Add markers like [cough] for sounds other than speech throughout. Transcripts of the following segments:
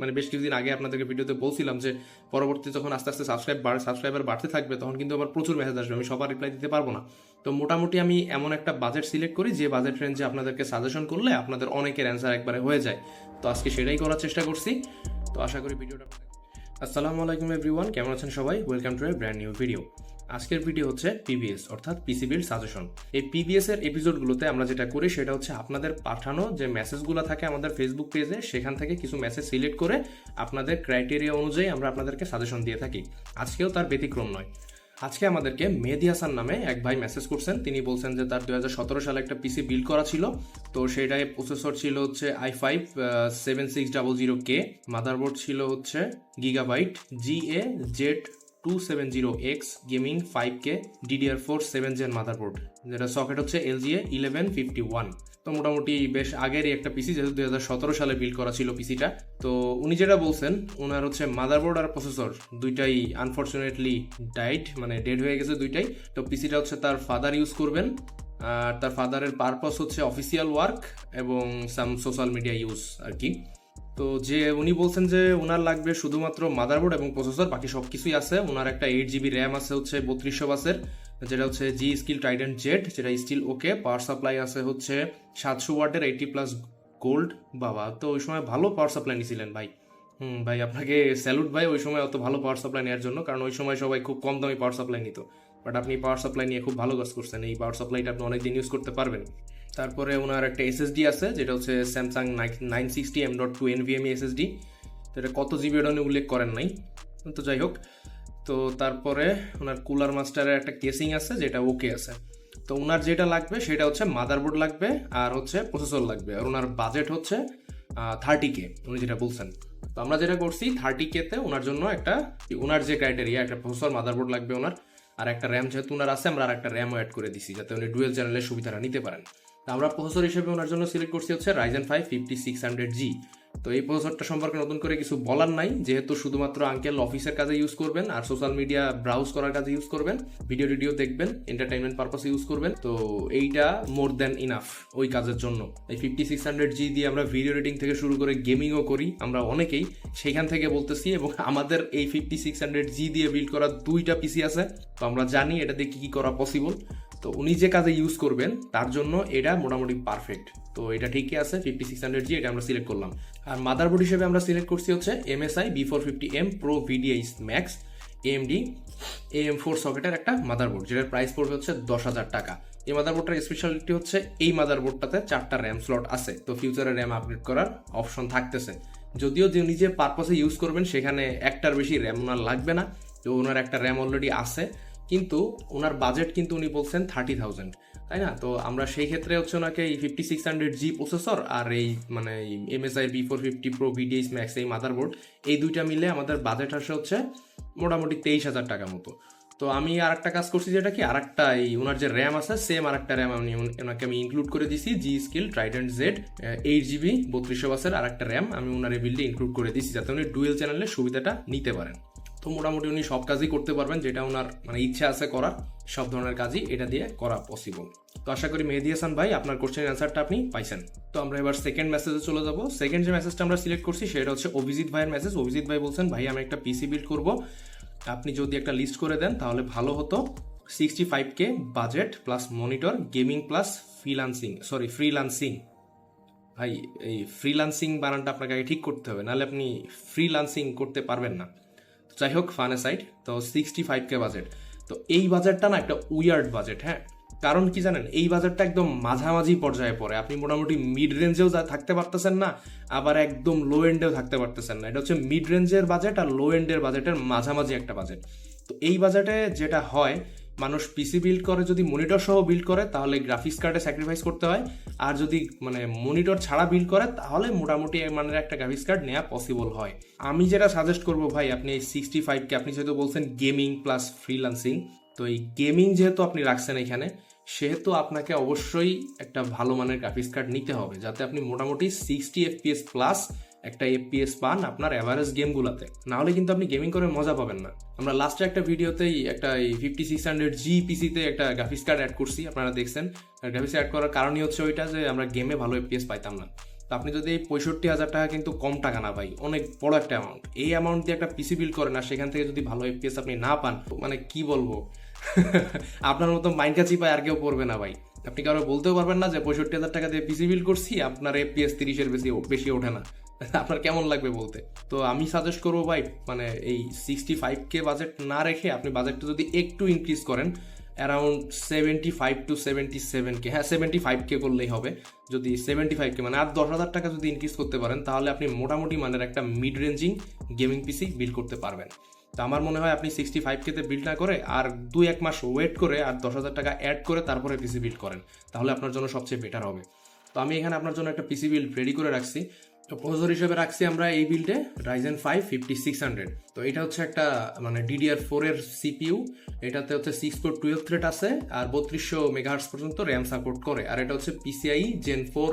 মানে বেশ কিছুদিন আগে আপনাদেরকে ভিডিওতে বলছিলাম যে পরবর্তী যখন আস্তে আস্তে সাবস্ক্রাইব বাড়ে সাবস্ক্রাইবার বাড়তে থাকবে, তখন কিন্তু আমার প্রচুর মেসেজ আসবে। আমি সবার রিপ্লাই দিতে পারব না। তো মোটামুটি আমি এমন একটা বাজেট সিলেক্ট করি যে বাজেট রেঞ্জে আপনাদেরকে সাজেশন করলে আপনাদের অনেকের অ্যান্সার একবারে হয়ে যায়। তো আজকে সেটাই করার চেষ্টা করছি। তো আশা করি ভিডিওটা আসসালামু আলাইকুম এভরিওয়ান কেমন আছেন সবাই? Welcome to a brand new video আজকের ভিডিও হচ্ছে পিবিএস অর্থাৎ পিসি বিল্ড সাজেশন এই পিবিএস এর এপিসোডগুলোতে আমরা যেটা করি, সেটা হচ্ছে আপনাদের পাঠানো যে মেসেজগুলো থাকে আমাদের ফেসবুক পেজে সেখান থেকে কিছু মেসেজ সিলেক্ট করে আপনাদের ক্রাইটেরিয়া অনুযায়ী আমরা আপনাদেরকে সাজেশন দিয়ে থাকি। আজকেও তার ব্যতিক্রম নয়। আজকে আমাদেরকে মেহেদি হাসান নামে এক ভাই মেসেজ করছেন। তিনি বলছেন যে তার দু হাজার সতেরো সালে একটা পিসি বিল্ড করা ছিল। তো সেটাই প্রসেসর ছিল হচ্ছে I five seven six double zero K motherboard ছিল হচ্ছে Gigabyte G A Z two seven zero X gaming five K DDR four seven gen motherboard যেটা সকেট হচ্ছে এলজিএ ইলেভেন ফিফটি ওয়ান তো মোটামুটি বেশ আগেরই একটা পিসি যেহেতু দুই হাজার সতেরো সালে বিল্ড করা ছিল পিসিটা তো উনি যেটা বলছেন ওনার হচ্ছে মাদারবোর্ড আর প্রসেসর দুইটাই আনফর্চুনেটলি ডাইট মানে ডেড হয়ে গেছে দুইটাই। তো পিসিটা হচ্ছে তার ফাদার ইউজ করবেন। আর তার ফাদারের পারপাস হচ্ছে অফিসিয়াল ওয়ার্ক এবং সাম সোশ্যাল মিডিয়া ইউজ আর কি। তো যে উনি বলছেন যে ওনার লাগবে শুধুমাত্র মাদারবোর্ড এবং প্রসেসর বাকি সব কিছুই আছে। ওনার একটা এইট জিবি র্যাম আছে, হচ্ছে বত্রিশশো বাসের, যেটা হচ্ছে জি স্কিল টাইডেন্ট জেট যেটা স্টিল ওকে পাওয়ার সাপ্লাই আছে হচ্ছে সাতশো ওয়াটের এইটি প্লাস গোল্ড বাবা, তো ওই সময় ভালো পাওয়ার সাপ্লাই নিয়েছিলেন ভাই। হুম, ভাই, আপনাকে স্যালুট ভাই, ওই সময় অত ভালো পাওয়ার সাপ্লাই নেওয়ার জন্য, কারণ ওই সময় সবাই খুব কম দামি পাওয়ার সাপ্লাই নিত। বাট আপনি পাওয়ার সাপ্লাই নিয়ে খুব ভালো কাজ করছেন, এই পাওয়ার সাপ্লাইটা আপনি অনেকদিন ইউজ করতে পারবেন। তারপরে ওনার একটা এসএসডি আছে, যেটা হচ্ছে Samsung nine sixty M dot two NVMe SSD এটা কত জিবি উনি উল্লেখ করেন নাই। তো যাই হোক, তো তারপরে ওনার কুলার মাস্টারের একটা কেসিং আছে, যেটা ওকে আছে। তো ওনার যেটা লাগবে সেটা হচ্ছে মাদারবোর্ড লাগবে আর হচ্ছে প্রসেসর লাগবে। আর ওনার বাজেট হচ্ছে থার্টি কে উনি যেটা বলছেন। তো আমরা যেটা করছি থার্টি কেতে ওনার জন্য একটা, ওনার যে ক্রাইটেরিয়া একটা প্রসেসর মাদারবোর্ড লাগবে ওনার। আর একটা র্যাম যেহেতু ওনার আছে, আমরা আর একটা র্যামও অ্যাড করে দিছি, যাতে উনি ডুয়েল চ্যানেলের সুবিধাটা নিতে পারেন। আমরা প্রসেসর হিসেবে ওনার জন্য সিলেক্ট করছি হচ্ছে Ryzen five fifty six hundred G তো এই প্রসেসরটা সম্পর্কে নতুন করে কিছু বলার নাই। যেহেতু শুধুমাত্র আঙ্কেল অফিসের কাজে ইউজ করবেন আর সোশ্যাল মিডিয়া ব্রাউজ করার কাজে ইউজ করবেন ভিডিও টিডিও দেখবেন এন্টারটেনমেন্ট পারপাসে ইউজ করবেন, তো এইটা মোর দ্যান ইনাফ ওই কাজের জন্য। এই ফিফটি সিক্স হান্ড্রেড জি দিয়ে আমরা ভিডিও এডিটিং থেকে শুরু করে গেমিংও করি আমরা অনেকেই। সেখান থেকে বলতেছি এবং আমাদের এই ফিফটি সিক্স হান্ড্রেড জি দিয়ে বিল্ড করা দুইটা পিসি আছে। তো আমরা জানি এটা দিয়ে কি কি করা পসিবল তো উনি যে কাজে ইউজ করবেন, তার জন্য এটা মোটামুটি পারফেক্ট তো এটা ঠিকই আছে ফিফটি সিক্স হান্ড্রেড জি এটা আমরা সিলেক্ট করলাম। আর মাদারবোর্ড হিসেবে আমরা সিলেক্ট করছি হচ্ছে MSI B four fifty M pro VDH max AMD M four সকেটের একটা মাদারবোর্ড যেটার প্রাইস পড়বে হচ্ছে দশ হাজার টাকা। এই মাদারবোর্ডটার স্পেশালিটি হচ্ছে এই মাদারবোর্ডটাতে চারটা র্যাম স্লট আছে, তো ফিউচারে র্যাম আপগ্রেড করার অপশন থাকতেছে। যদিও যে নিজে পারপাসে ইউজ করবেন, সেখানে একটার বেশি র্যাম ওনার লাগবে না, তো ওনার একটা র্যাম অলরেডি আছে, কিন্তু ওনার বাজেট কিন্তু উনি বলছেন থার্টি থাউজেন্ড তাই না? তো আমরা সেই ক্ষেত্রে হচ্ছে ওনাকে এই fifty six hundred G processor আর এই মানে MSI B four fifty pro VDS max এই মাদারবোর্ড এই দুইটা মিলে আমাদের বাজেট আসে হচ্ছে মোটামুটি তেইশ হাজার টাকা মতো। তো আমি আর একটা কাজ করছি যেটা কি আর একটা এই ওনার যে র্যাম আছে সেম আর একটা র্যাম আমি ওনাকে আমি ইনক্লুড করে দিছি G Skill Trident Z eight GB বত্রিশশো বাসের আর একটা র্যাম আমি ওনার এই বিল্ডে ইনক্লুড করে দিছি, যাতে উনি ডুয়েল চ্যানেলের সুবিধাটা নিতে পারেন। তো মোটামুটি উনি সব কাজই করতে পারবেন, যেটা ওনার মানে ইচ্ছা আছে করার, সব ধরনের কাজই এটা দিয়ে করা পসিবল তো আশা করি মেহেদি হাসান ভাই, আপনার কোশ্চেন অ্যান্সারটা আপনি পাইছেন। তো আমরা এবার সেকেন্ড মেসেজে চলে যাব। সেকেন্ড যে মেসেজটা আমরা সিলেক্ট করছি, সেটা হচ্ছে অভিজিৎ ভাইয়ের মেসেজ অভিজিৎ ভাই বলছেন, ভাই, আমি একটা পিসি বিল্ড করব। আপনি যদি একটা লিস্ট করে দেন, তাহলে ভালো হতো। Sixty five K budget plus monitor gaming plus freelancing sorry freelancing ভাই, এই ফ্রিলান্সিং বানানটা আপনাকে আগে ঠিক করতে হবে, নাহলে আপনি ফ্রিলান্সিং করতে পারবেন না। যাই হোক ফানে সাইড তো সিক্সটি ফাইভ কে বাজেট তো এই বাজেটটা না একটা উইয়ার্ড বাজেট হ্যাঁ? কারণ কি জানেন, এই বাজারটা একদম মাঝামাঝি পর্যায়ে পড়ে। আপনি মোটামুটি মিড রেঞ্জেও থাকতে পারতেছেন না, আবার একদম লো এন্ডেও থাকতে পারতেছেন না। এটা হচ্ছে মিড রেঞ্জের বাজেট আর লো এন্ডের বাজেটের মাঝামাঝি একটা বাজেট তো এই বাজেটে যেটা হয় মানুষ পিসি বিল্ড করে, যদি মনিটর সহ বিল্ড করে, তাহলে গ্রাফিক্স কার্ডে স্যাক্রিফাইস করতে হয়। আর যদি মানে মনিটর ছাড়া বিল্ড করে, তাহলে মোটামুটি মানের একটা গ্রাফিক্স কার্ড নেওয়া পসিবল হয়। আমি যেটা সাজেস্ট করব ভাই, আপনি এই সিক্সটি ফাইভকে আপনি যেহেতু বলছেন গেমিং প্লাস ফ্রিলান্সিং তো এই গেমিং যেহেতু আপনি রাখছেন এখানে, সেহেতু আপনাকে অবশ্যই একটা ভালো মানের গ্রাফিক্স কার্ড নিতে হবে। যাতে আপনি মোটামুটি সিক্সটি এফপিএস প্লাস একটা এফপিএস পান আপনার অ্যাভারেজ গেমগুলোতে নাহলে কিন্তু আপনি গেমিং করে মজা পাবেন না। আমরা লাস্টে একটা ভিডিওতেই একটা এই ফিফটি সিক্স হান্ড্রেড জি পিসিতে একটা গ্রাফিক্স কার্ড অ্যাড করছি, আপনারা দেখছেন। গ্রাফিক্স অ্যাড করার কারণই হচ্ছে ওইটা যে আমরা গেমে ভালো এফপিএস পাইতাম না। তো আপনি যদি এই পঁয়ষট্টি হাজার টাকা কিন্তু কম টাকা না ভাই অনেক বড় একটা অ্যামাউন্ট এই অ্যামাউন্ট দিয়ে একটা পিসি বিল করেন আর সেখান থেকে যদি ভালো এফপিএস আপনি না পান মানে কি বলব? [laughs] আপনার মতো মাইন্ড কাছি পায় আর কেউ পড়বে না ভাই। আপনি কারও বলতেও পারবেন না যে পঁয়ষট্টি হাজার টাকা দিয়ে পিসি বিল করছি, আপনার এফপিএস তিরিশের বেশি বেশি ওঠে না। [laughs] আপনার কেমন লাগবে বলতে? তো আমি সাজেস্ট করব ভাই মানে এই সিক্সটি ফাইভ কে বাজেট না রেখে আপনি বাজেটটা যদি একটু ইনক্রিজ করেন around seventy five to seventy seven K হ্যাঁ সেভেন্টি ফাইভ কে করলেই হবে। যদি সেভেন্টি ফাইভ কে মানে আর দশ হাজার টাকা যদি ইনক্রিজ করতে পারেন, তাহলে আপনি মোটামুটি মানের একটা mid ranging gaming PC build করতে পারবেন। তো আমার মনে হয় আপনি সিক্সটি ফাইভ কেতে বিল্ড না করে আর দুই এক মাস ওয়েট করে আর দশ হাজার টাকা অ্যাড করে তারপরে পিসি বিল্ড করেন, তাহলে আপনার জন্য সবচেয়ে বেটার হবে। তো আমি এখানে আপনার জন্য একটা পিসি বিল্ড রেডি করে রাখছি। তো প্রসেসর হিসেবে রাখছি আমরা এই বিল্ডে Ryzen five fifty six hundred তো এটা হচ্ছে একটা মানে ডিডিআর ফোর এর সিপিইউ এটাতে হচ্ছে সিক্স ফোর টুয়েলভ থ্রেড আছে, আর বত্রিশশো মেগাহার্স পর্যন্ত র্যাম সাপোর্ট করে, আর এটা হচ্ছে পিসিআই জেন ফোর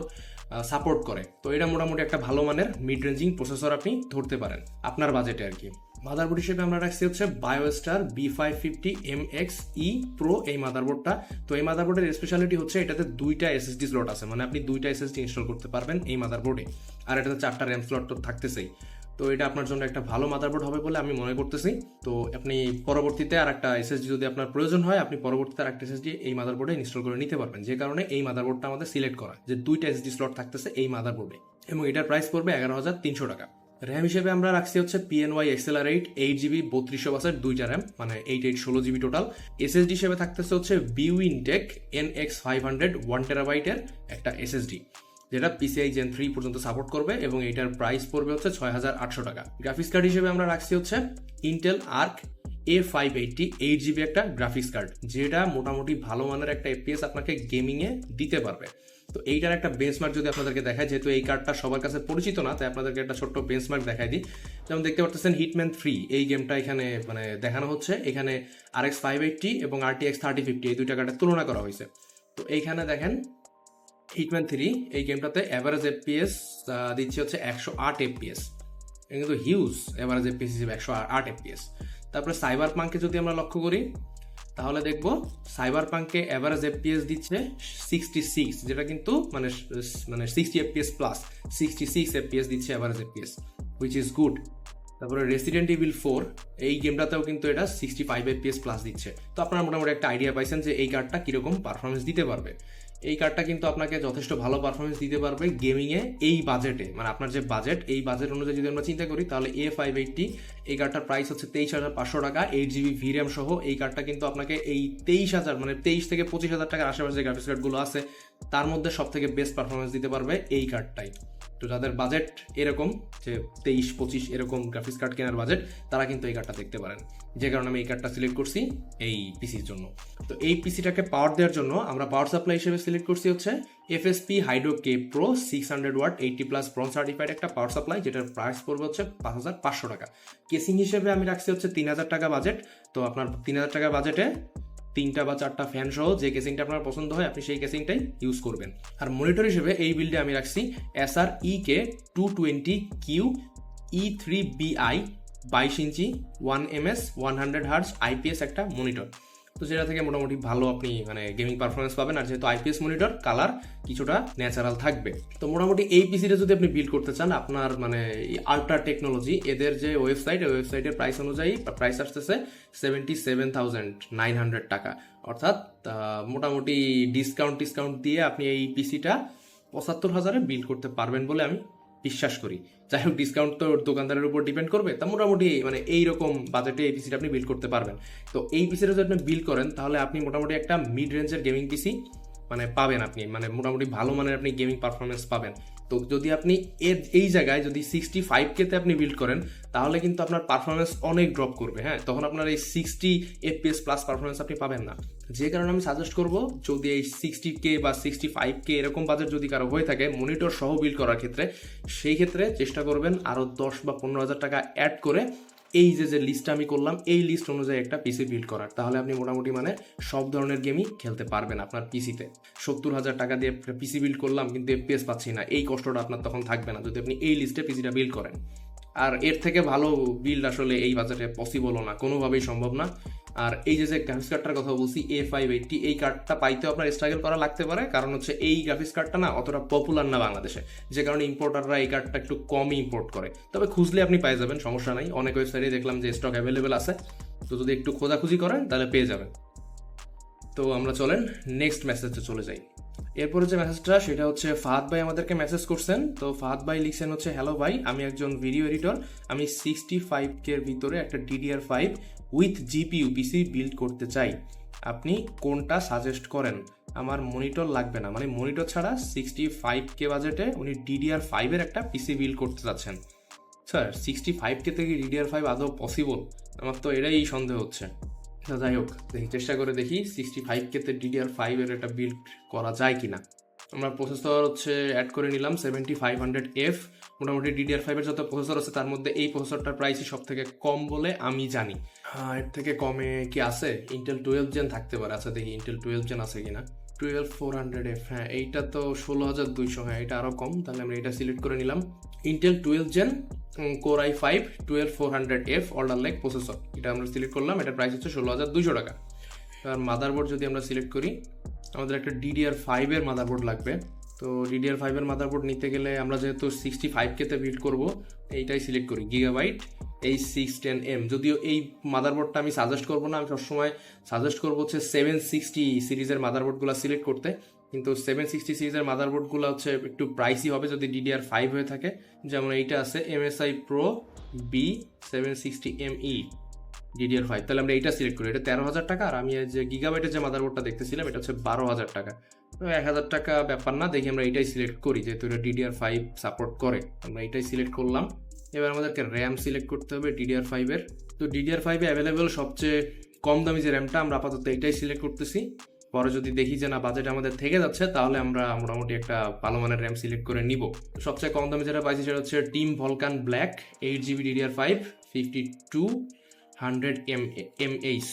সাপোর্ট করে। তো এটা মোটামুটি একটা ভালো মানের মিড রেঞ্জিং প্রসেসর আপনি ধরতে পারেন, আপনার বাজেটে আর কি। মাদারবোর্ড হিসেবে আমরা রাখছি হচ্ছে Biostar B five fifty M X E pro এই মাদারবোর্ডটা তো এই মাদারবোর্ডের স্পেশালিটি হচ্ছে এটাতে দুইটা এসএসডি স্লট আছে মানে আপনি দুইটা এসএসডি ইনস্টল করতে পারবেন এই মাদারবোর্ডে আর এটাতে চারটা র্যাম স্লট তো থাকতেছেই। তো এটা আপনার জন্য একটা ভালো মাদারবোর্ড হবে বলে আমি মনে করতেছি। তো আপনি পরবর্তীতে আর একটা এসএসডি যদি আপনার প্রয়োজন হয়, আপনি পরবর্তীতে আর একটা এসএসডি এই মাদারবোর্ডে ইনস্টল করে নিতে পারবেন। যে কারণে এই মাদারবোর্ডটা আমাদের সিলেক্ট করা, যে দুইটা এসএসডি স্লট থাকতেছে এই মাদারবোর্ডে এবং এটার প্রাইস পড়বে এগারো হাজার তিনশো টাকা। র্যাম হিসেবে আমরা রাখছি হচ্ছে PNY XLR8 eight eight GB বত্রিশশো বাসের দুইটা র্যাম মানে এইট এইট ষোলো জিবি টোটাল এসএসডি হিসেবে থাকতেছে হচ্ছে Biwin tech N X five hundred one টেরাবাইটের একটা এসএসডি যেটা পিসিআই জেন থ্রি পর্যন্ত সাপোর্ট করবে এবং এটার প্রাইস পড়বে হচ্ছে ছয় হাজার আটশো টাকা। গ্রাফিক্স কার্ড হিসেবে আমরা রাখছি হচ্ছে Intel Arc A five eighty eight GB একটা গ্রাফিক্স কার্ড যেটা মোটামুটি ভালো মানের একটা এপিএস আপনাকে গেমিংয়ে দিতে পারবে। তো এইটার একটা বেঞ্চমার্ক যদি আপনাদেরকে দেখায়, যেহেতু এই কার্ডটা সবার কাছে পরিচিত না, তাই আপনাদেরকে একটা ছোট্ট বেঞ্চমার্ক দেখাই দিই। যেমন দেখতে পারতেছেন হিটম্যান থ্রি এই গেমটা এখানে মানে দেখানো হচ্ছে। এখানে আর এক্স ফাইভ এইটটি এবং R T X thirty fifty এই দুইটা কার্ডের তুলনা করা হয়েছে। তো এইখানে দেখেন হিটম্যান থ্রি এই গেমটাতে অ্যাভারেজ এফপিএস দিচ্ছে হচ্ছে একশো আট এফপিএস কিন্তু হিউজ অ্যাভারেজ এফপিএস হিসেবে একশো আট এফপিএস তারপরে সাইবার পাঙ্কে যদি আমরা লক্ষ্য করি, তাহলে দেখব সাইবার পাঙ্কে অ্যাভারেজ এফপিএস দিচ্ছে সিক্সটি সিক্স যেটা কিন্তু মানে মানে sixty FPS plus sixty six FPS দিচ্ছে average FPS which is good তারপরে রেসিডেন্ট ইভিল ফোর এই গেমটাতেও কিন্তু এটা সিক্সটি ফাইভ এফপিএস প্লাস দিচ্ছে। তো আপনারা মোটামুটি একটা আইডিয়া পাইছেন যে এই কার্ডটা কীরকম পারফরমেন্স দিতে পারবে। এই কার্ডটা কিন্তু আপনাকে যথেষ্ট ভালো পারফরমেন্স দিতে পারবে গেমিংয়ে এই বাজেটে মানে আপনার যে বাজেট এই বাজেট অনুযায়ী যদি আমরা চিন্তা করি, তাহলে এ ফাইভ এইটটি এই কার্ডটার প্রাইস হচ্ছে তেইশ হাজার পাঁচশো টাকা এইট জিবি ভিরাম সহ এই কার্ডটা কিন্তু আপনাকে এই তেইশ হাজার মানে তেইশ থেকে পঁচিশ হাজার টাকার আশেপাশে যে গ্রাফিক্স কার্ডগুলো আছে, তার মধ্যে সব থেকে বেস্ট পারফরমেন্স দিতে পারবে এই কার্ডটাই তো যাদের বাজেট এরকম, যে তেইশ, পঁচিশ এরকম গ্রাফিক্স কার্ড কেনার বাজেট তারা কিন্তু এই কার্ডটা দেখতে পারেন। যে কারণে আমি এই কার্ডটা সিলেক্ট করছি এই পিসির জন্য। তো এই পিসিটাকে পাওয়ার দেওয়ার জন্য আমরা পাওয়ার সাপ্লাই হিসেবে সিলেক্ট করছি হচ্ছে FSP Hydro K pro six hundred watt eighty plus bronze certified একটা পাওয়ার সাপ্লাই যেটার প্রাইস পড়বে হচ্ছে পাঁচ হাজার পাঁচশো টাকা। কেসিং হিসেবে আমি রাখছি হচ্ছে তিন হাজার টাকা বাজেট তো আপনার তিন হাজার টাকা বাজেটে তিনটা বা চারটা ফ্যান সহ যে কেসিংটা আপনার পছন্দ হয়, আপনি সেই কেসিংটাই ইউজ করবেন। আর মনিটর হিসেবে এই বিল্ডে আমি রাখছি Acer E K two twenty Q E three BI বাইশ ইঞ্চি one M S one hundred hertz IPS একটা মনিটর তো সেটা থেকে মোটামুটি ভালো আপনি মানে গেমিং পারফরমেন্স পাবেন। আর যেহেতু আইপিএস মনিটর কালার কিছুটা ন্যাচারাল থাকবে। তো মোটামুটি এই পিসিটা যদি আপনি বিল্ড করতে চান, আপনার মানে আল্ট্রা টেকনোলজি এদের যে ওয়েবসাইট ওয়েবসাইটের প্রাইস অনুযায়ী প্রাইস আসতেছে seventy seven thousand nine hundred টাকা। অর্থাৎ মোটামুটি ডিসকাউন্ট ডিসকাউন্ট দিয়ে আপনি এই পিসিটা পঁচাত্তর হাজারে বিল্ড করতে পারবেন বলে আমি বিশ্বাস করি। যাই হোক ডিসকাউন্ট তো দোকানদারের উপর ডিপেন্ড করবে। তা মোটামুটি মানে এইরকম বাজেটে এই পিসিটা আপনি বিল্ড করতে পারবেন। তো এই পিসিটা যদি আপনি বিল্ড করেন, তাহলে আপনি মোটামুটি একটা মিড রেঞ্জের গেমিং পিসি মানে পাবেন আপনি মানে মোটামুটি ভালো মানের আপনি গেমিং পারফরমেন্স পাবেন। তো যদি আপনি এর, এই জায়গায় যদি সিক্সটি ফাইভ কেতে আপনি বিল্ড করেন, তাহলে কিন্তু আপনার পারফরমেন্স অনেক ড্রপ করবে হ্যাঁ? তখন আপনার এই সিক্সটি এফপিএস প্লাস পারফরমেন্স আপনি পাবেন না। যে কারণে আমি সাজেস্ট করব, যদি এই সিক্সটি কে বা সিক্সটি ফাইভ কে এরকম বাজেট যদি কারও হয়ে থাকে মনিটর সহ বিল্ড করার ক্ষেত্রে, সেই ক্ষেত্রে চেষ্টা করবেন আরও দশ বা পনেরো হাজার টাকা অ্যাড করে এই যে যে লিস্টটা আমি করলাম, এই লিস্ট অনুযায়ী একটা পিসি বিল্ড করার। তাহলে আপনি মোটামুটি মানে সব ধরনের গেমই খেলতে পারবেন আপনার পিসিতে সত্তর হাজার টাকা দিয়ে পিসি বিল্ড করলাম, কিন্তু এফপিএস পাচ্ছি না। এই কষ্টটা আপনার তখন থাকবে না, যদি আপনি এই লিস্টে পিসিটা বিল্ড করেন। আর এর থেকে ভালো বিল্ড আসলে এই বাজারে পসিবলও না, কোনোভাবেই সম্ভব না। আর এই যে যে গ্রাফিক্স কার্ডটার কথা বলছি এ ফাইভ এইটটি এই কার্ডটা পাইতে আপনার স্ট্রাগল করা লাগতে পারে, কারণ হচ্ছে এই গ্রাফিক্স কার্ডটা না অতটা পপুলার না বাংলাদেশে। যে কারণে ইম্পোর্টাররা এই কার্ডটা একটু কমই ইম্পোর্ট করে। তবে খুঁজলে আপনি পেয়ে যাবেন, সমস্যা নাই। অনেক ওয়েবসাইটে দেখলাম যে স্টক অ্যাভেলেবেল আছে। তো যদি একটু খোঁজাখুঁজি করেন, তাহলে পেয়ে যাবেন। তো আমরা চলেন নেক্সট মেসেজে চলে যাই। এরপরে যে মেসেজটা সেটা হচ্ছে ফাহাদ ভাই আমাদেরকে মেসেজ করছেন। তো ফাহাদ ভাই লিখছেন হচ্ছে হ্যালো ভাই, আমি একজন ভিডিও এডিটর আমি সিক্সটি ফাইভ কের ভিতরে একটা DDR five with GPU PC build করতে চাই, আপনি কোনটা সাজেস্ট করেন? আমার মনিটর লাগবে না। মানে মনিটর ছাড়া সিক্সটি ফাইভ কে বাজেটে উনি ডিডিআর ফাইভের একটা পিসি বিল্ড করতে চাচ্ছেন স্যার সিক্সটি ফাইভ কে থেকে ডিডিআর ফাইভ আদৌ পসিবল আমার তো এটাই সন্দেহ হচ্ছে। যাই হোক, দেখি, চেষ্টা করে দেখি সিক্সটি ফাইভ কেতে ডিডিআর ফাইভের একটা বিল্ড করা যায় কি না আমরা প্রসেসর হচ্ছে অ্যাড করে নিলাম সেভেন্টি ফাইভ হান্ড্রেড এফ মোটামুটি ডিডিআর ফাইভের যত প্রসেসর আছে, তার মধ্যে এই প্রসেসরটার প্রাইসই সব থেকে কম বলে আমি জানি। এর থেকে কমে কি আছে? ইন্টেল টুয়েলভ জেন থাকতে পারে। আচ্ছা দেখি ইন্টেল টুয়েলভ জেন আছে কিনা? টুয়েলভ ফোর হান্ড্রেড এফ হ্যাঁ এইটা তো ষোলো হাজার দুইশো হ্যাঁ এটা আরও কম। তাহলে আমরা এটা সিলেক্ট করে নিলাম। Intel twelve gen core I five twelve four hundred F order like processor এটা আমরা সিলেক্ট করলাম। এটার প্রাইস হচ্ছে ষোলো হাজার দুইশো টাকা। আর মাদারবোর্ড যদি আমরা সিলেক্ট করি, আমাদের একটা ডিডিআর ফাইভের মাদারবোর্ড লাগবে। তো ডিডিআর ফাইভের মাদারবোর্ড নিতে গেলে আমরা যেহেতু সিক্সটি ফাইভ কেতে বিল্ড করব, এইটাই সিলেক্ট করি গিগাবাইট এই সিক্স টেন এম যদিও এই মাদারবোর্ডটা আমি সাজেস্ট করব না, আমি সবসময় সাজেস্ট করব হচ্ছে সেভেন সিক্সটি সিরিজের মাদারবোর্ডগুলো সিলেক্ট করতে। কিন্তু সেভেন সিক্সটি সিরিজের মাদারবোর্ডগুলো হচ্ছে একটু প্রাইসি হবে যদি ডিডিআর ফাইভ হয়ে থাকে। যেমন এইটা আছে MSI pro B seven sixty M E DDR five তাহলে আমরা এইটা সিলেক্ট করি। এটা তেরো হাজার টাকা, আর আমি যে গিগাবাইটের যে মাদারবোর্ডটা দেখতেছিলাম, এটা হচ্ছে বারো হাজার টাকা। এক হাজার টাকা ব্যাপার না, দেখি আমরা এইটাই সিলেক্ট করি, যেহেতু এটা ডিডিআর ফাইভ সাপোর্ট করে। আমরা এটাই সিলেক্ট করলাম। এবার আমাদেরকে র্যাম সিলেক্ট করতে হবে ডিডিআর ফাইভের তো ডিডিআর ফাইভে অ্যাভেলেবেল সবচেয়ে কম দামি যে র্যামটা আমরা আপাতত এটাই সিলেক্ট করতেছি। পরে যদি দেখি যে না বাজেট আমাদের থেকে যাচ্ছে, তাহলে আমরা মোটামুটি একটা ভালো মানের র্যাম সিলেক্ট করে নিব। সবচেয়ে কম দামি যেটা পাইছি সেটা হচ্ছে Team Vulcan black eight GB DDR five fifty two hundred M M H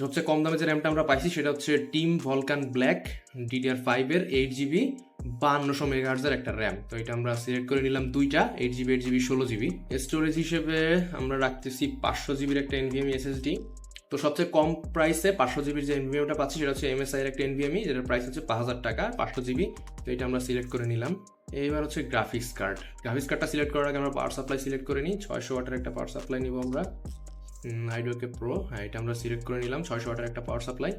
সবচেয়ে কম দামে যে র্যামটা আমরা পাইছি, সেটা হচ্ছে টিম ভলকান ব্ল্যাক ডিডিআর ফাইভের এইট জিবি বান্নশো মেগাহার্জের একটা র্যাম তো এটা আমরা সিলেক্ট করে নিলাম দুইটা এইট জিবি এইট জিবি ষোলো জিবি স্টোরেজ হিসেবে আমরা রাখতেছি পাঁচশো জিবির একটা এনভিএমই এসএসডি তো সবচেয়ে কম প্রাইসে পাঁচশো জিবির যে এনভিএমটা পাচ্ছি, সেটা হচ্ছে এমএসআই এর একটা এনভিএমই যেটার প্রাইস হচ্ছে পাঁচ হাজার টাকা, পাঁচশো জিবি তো এটা আমরা সিলেক্ট করে নিলাম। এইবার হচ্ছে গ্রাফিক্স কার্ড গ্রাফিক্স কার্ডটা সিলেক্ট করার আগে আমরা পাওয়ার সাপ্লাই সিলেক্ট করে নিই। ছয়শো ওয়াটের একটা পাওয়ার সাপ্লাই নিব আমরা। আইডিওকে প্রো হ্যাঁ এটা আমরা সিলেক্ট করে নিলাম, ছয়শো ওয়াটের একটা পাওয়ার সাপ্লাই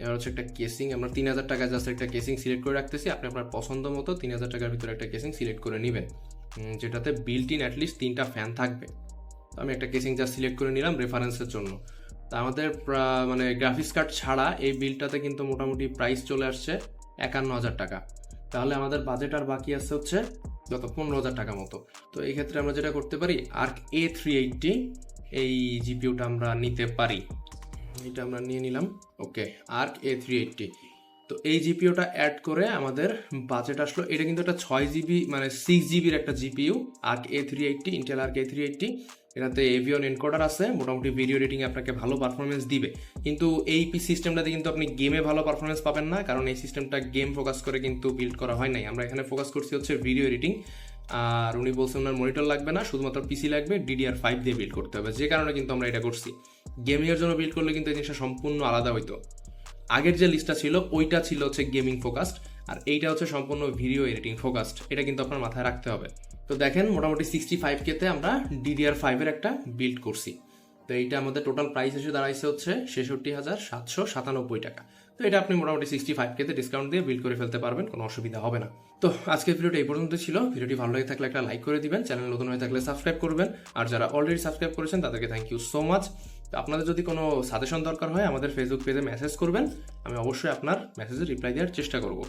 এবার হচ্ছে একটা কেসিং আমরা তিন হাজার টাকা জাস্ট একটা কেসিং সিলেক্ট করে রাখতেছি, আপনি আপনার পছন্দ মতো তিন হাজার টাকার ভিতরে একটা কেসিং সিলেক্ট করে নেবেন। যেটাতে বিল্ট ইন অ্যাটলিস্ট তিনটা ফ্যান থাকবে। তো আমি একটা কেসিং জাস্ট সিলেক্ট করে নিলাম রেফারেন্সের জন্য। তা আমাদের মানে গ্রাফিক্স কার্ড ছাড়া এই বিলটাতে কিন্তু মোটামুটি প্রাইস চলে আসছে একান্ন হাজার টাকা। তাহলে আমাদের বাজেট আর বাকি আছে হচ্ছে যত পনেরো হাজার টাকা মতো। তো এই ক্ষেত্রে আমরা যেটা করতে পারি আর্ক এ থ্রি এইটটি এই জিপিউটা আমরা নিতে পারি। এটা আমরা নিয়ে নিলাম। Okay Arc A three eighty তো এই জিপিওটা অ্যাড করে আমাদের বাজেট আসলো, এটা কিন্তু একটা ছয় জিবি মানে সিক্স জিবির একটা GPU Arc A three eighty Intel Arc A three eighty এটাতে এভিয়ন এনকোডার আছে, মোটামুটি ভিডিও এডিটিং আপনাকে ভালো পারফরমেন্স দিবে। কিন্তু এই পি সিস্টেমটাতে কিন্তু আপনি গেমে ভালো পারফরমেন্স পাবেন না, কারণ এই সিস্টেমটা গেম ফোকাস করে কিন্তু বিল্ড করা হয় নাই। আমরা এখানে ফোকাস করছি হচ্ছে ভিডিও এডিটিং আর উনি বলছেন, ওনার মনিটর লাগবে না, শুধুমাত্র পিসি লাগবে ডিডিআর ফাইভ দিয়ে বিল্ড করতে হবে। যে কারণে কিন্তু আমরা এটা করছি। গেমিংয়ের জন্য বিল্ড করলে কিন্তু এই জিনিসটা সম্পূর্ণ আলাদা হইতো। আগের যে লিস্টটা ছিল, ওইটা ছিল হচ্ছে গেমিং ফোকাসড আর এইটা হচ্ছে সম্পূর্ণ ভিডিও এডিটিং ফোকাসড এটা কিন্তু আপনার মাথায় রাখতে হবে। তো দেখেন, মোটামুটি সিক্সটি ফাইভ কেতে আমরা ডিডিআর ফাইভের একটা বিল্ড করছি। তো এইটা আমাদের টোটাল প্রাইস এসে দাঁড়াইছে হচ্ছে ছেষট্টি হাজার সাতশো সাতানব্বই টাকা। তো এটা আপনি মোটামুটি সিক্সটি ফাইভ কেতে ডিসকাউন্ট দিয়ে বিল করে ফেলতে পারবেন, কোনো অসুবিধা হবে না। তো আজকের ভিডিওটা এই পর্যন্ত ছিল। ভিডিওটি ভালো লাগে থাকলে একটা লাইক করে দিবেন, চ্যানেল নতুন হয়ে থাকলে সাবস্ক্রাইব করবেন। আর যারা অলরেডি সাবস্ক্রাইব করেছেন, তাদেরকে থ্যাংক ইউ সো মাচ আপনাদের যদি কোনো সাজেশন দরকার হয়, আমাদের ফেসবুক পেজে মেসেজ করবেন। আমি অবশ্যই আপনার মেসেজে রিপ্লাই দেওয়ার চেষ্টা করব।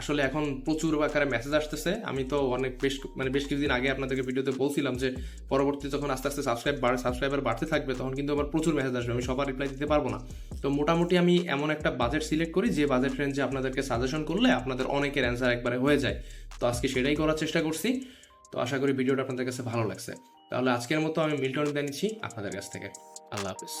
আসলে এখন প্রচুর আকারে মেসেজ আসতেছে। আমি তো অনেক বেশ মানে বেশ কিছুদিন আগে আপনাদেরকে ভিডিওতে বলছিলাম যে, পরবর্তী যখন আস্তে আস্তে সাবস্ক্রাইব সাবস্ক্রাইবার বাড়তে থাকবে, তখন কিন্তু আমার প্রচুর মেসেজ আসবে। আমি সবার রিপ্লাই দিতে পারব না। তো মোটামুটি আমি এমন একটা বাজেট সিলেক্ট করি, যে বাজেট রেঞ্জে আপনাদেরকে সাজেশন করলে আপনাদের অনেকের অ্যান্সার একবারে হয়ে যায়। তো আজকে সেটাই করার চেষ্টা করছি। তো আশা করি ভিডিওটা আপনাদের কাছে ভালো লাগছে। তাহলে আজকের মতো আমি মিল্টন নিচ্ছি। আপনাদের কাছ থেকে আল্লাহ হাফিজ।